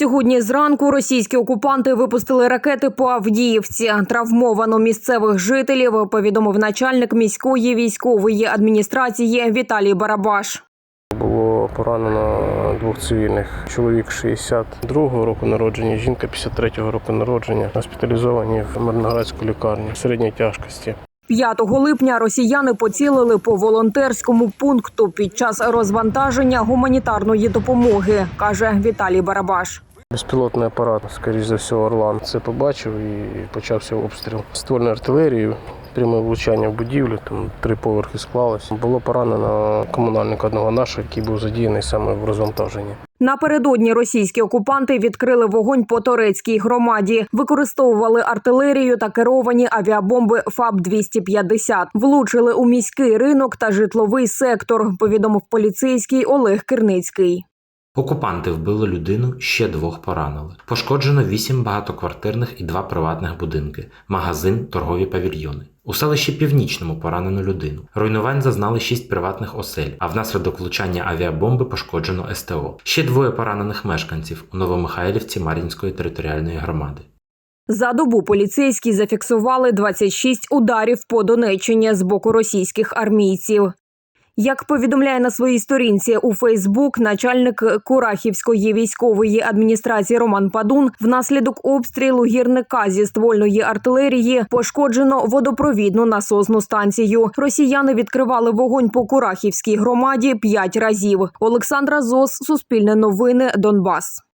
Сьогодні зранку російські окупанти випустили ракети по Авдіївці. Травмовано місцевих жителів. Повідомив начальник міської військової адміністрації Віталій Барабаш. Було поранено двох цивільних. Чоловік 62-го року народження, жінка 53-го року народження, госпіталізовані в Мирноградську лікарню середньої тяжкості. 5 липня росіяни поцілили по волонтерському пункту під час розвантаження гуманітарної допомоги, каже Віталій Барабаш. Безпілотний апарат, скоріш за все, Орлан це побачив і почався обстріл ствольною артилерією. Пряме влучання в будівлю, там три поверхи склалось. Було поранено комунальника одного нашого, який був задіяний саме в розвантаженні. Напередодні російські окупанти відкрили вогонь по турецькій громаді, використовували артилерію та керовані авіабомби ФАБ-250. Влучили у міський ринок та житловий сектор. Повідомив поліцейський Олег Кирницький. Окупанти вбили людину, ще двох поранили. Пошкоджено вісім багатоквартирних і два приватних будинки, магазин, торгові павільйони. У селищі Північному поранено людину. Руйнувань зазнали шість приватних осель, а внаслідок влучання авіабомби пошкоджено СТО. Ще двоє поранених мешканців у Новомихайлівці Мар'їнської територіальної громади. За добу поліцейські зафіксували 26 ударів по Донеччині з боку російських армійців. Як повідомляє на своїй сторінці у Фейсбук, начальник Курахівської військової адміністрації Роман Падун, внаслідок обстрілу гірника зі ствольної артилерії пошкоджено водопровідну насосну станцію. Росіяни відкривали вогонь по Курахівській громаді п'ять разів. Олександра Зос, Суспільне новини, Донбас.